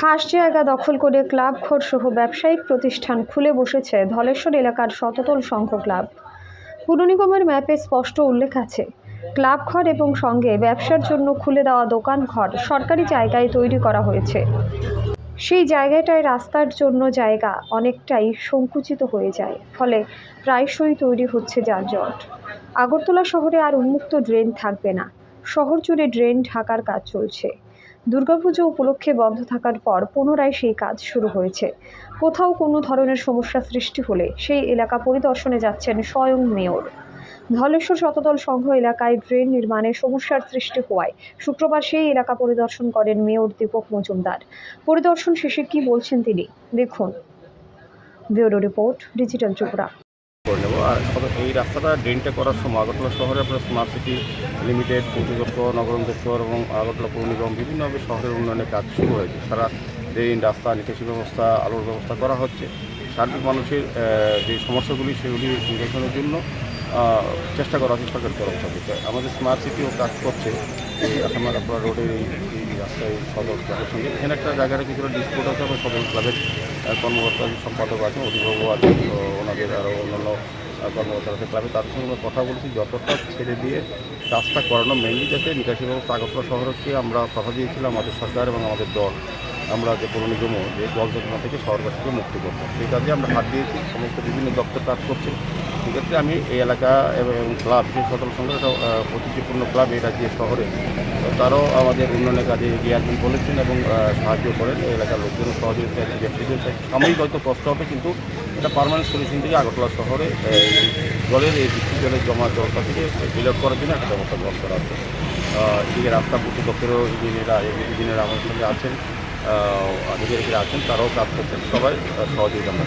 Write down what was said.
খাস জায়গা দখল করে ক্লাব ঘর সহ ব্যবসায়িক প্রতিষ্ঠান খুলে বসেছে ধলেশ্বর এলাকার শততল সংঘ ক্লাব। পুর নিগমের ম্যাপে স্পষ্ট উল্লেখ আছে, ক্লাব ঘর এবং সঙ্গে ব্যবসার জন্য খুলে দেওয়া দোকান ঘর সরকারি জায়গায় তৈরি করা হয়েছে। সেই জায়গাটায় রাস্তার জন্য জায়গা অনেকটাই সংকুচিত হয়ে যায়, ফলে প্রায়শই তৈরি হচ্ছে যানজট। আগরতলা শহরে আর উন্মুক্ত ড্রেন থাকবে না, শহর জুড়ে ড্রেন ঢাকার কাজ চলছে। দুর্গাপুজো উপলক্ষে বন্ধ থাকার পর পুনরায় সেই কাজ শুরু হয়েছে। কোথাও কোনো ধরনের সমস্যা সৃষ্টি হলে সেই এলাকা পরিদর্শনে যাচ্ছেন স্বয়ং মেয়র। ধলেশ্বর শতদল সংঘ এলাকায় ড্রেন নির্মাণে সমস্যার সৃষ্টি হওয়ায় শুক্রবার সেই এলাকা পরিদর্শন করেন মেয়র দীপক মজুমদার। পরিদর্শন শেষে কি বলছেন তিনি? দেখুন। Bureau report, digital Tripura. করে নেব। আর এই রাস্তাটা ড্রেনটা করার সময় আগরতলা শহরে আপনার স্মার্ট সিটি লিমিটেড কর্তৃপক্ষ নগরম দপ্তর এবং আগরতলা পৌর নিগম বিভিন্নভাবে শহরের উন্নয়নের কাজ শুরু হয়েছে। সারা ড্রেন রাস্তা, নিকাশি ব্যবস্থা, আলোর ব্যবস্থা করা হচ্ছে। সার্বিক মানুষের যে সমস্যাগুলি, সেগুলি নিরসনের জন্য চেষ্টা করা হচ্ছে সরকার তরফ থেকে আমাদের স্মার্ট সিটিও কাজ করছে। আসামার আপনার রোডের এই সদর ক্লাবের সঙ্গে এখানে একটা জায়গাটা কিছুটা ডিসপুট আছে এবং সদর ক্লাবের কর্মকর্তা সম্পাদক আছে অভিভাবক আছে তো ওনাদের আরও অন্যান্য আহ, কর্মকর্তা আছে ক্লাবে তাদের সঙ্গে আমরা কথা বলেছি যতটা ছেড়ে দিয়ে কাজটা করানো মেনলি যাতে নিকাশি ব্যবস্থা আগরতলা শহরকে আমরা কথা দিয়েছিলাম আমাদের সরকার এবং আমাদের দল। আমরা যে পৌর নিগমও যে জল যোজনা থেকে শহরবাসীকে মুক্তি করব। সেই কাজে আমরা হাত দিয়েছি সমস্ত বিভিন্ন দপ্তর কাজ করছে। সেক্ষেত্রে আমি এই এলাকা এবং ক্লাব সদল সংঘ একটা আহ, ক্লাব এই রাজ্যের শহরে তারাও আমাদের উন্নয়নের কাজে এগিয়ে আসবেন বলেছেন এবং সাহায্য করেন। এই এলাকার লোকজনও সহযোগিতা ব্যক্তিদের সাময়িক হয়তো কষ্ট হবে কিন্তু এটা পারমানেন্ট সলিউশন থেকে আগরতলা শহরে জলের এই বৃষ্টি জলের জমা জলটা থেকে বিলোপ করার জন্য একটা ব্যবস্থা গ্রহণ করা হচ্ছে এদিকে রাস্তা কর্তৃপক্ষেরও ইঞ্জিনিয়াররা ইঞ্জিনিয়ার আমার সঙ্গে আছেন। আধিকারিকরা আছেন তারাও কাজ করছেন সবাই সহযোগিতা আমরা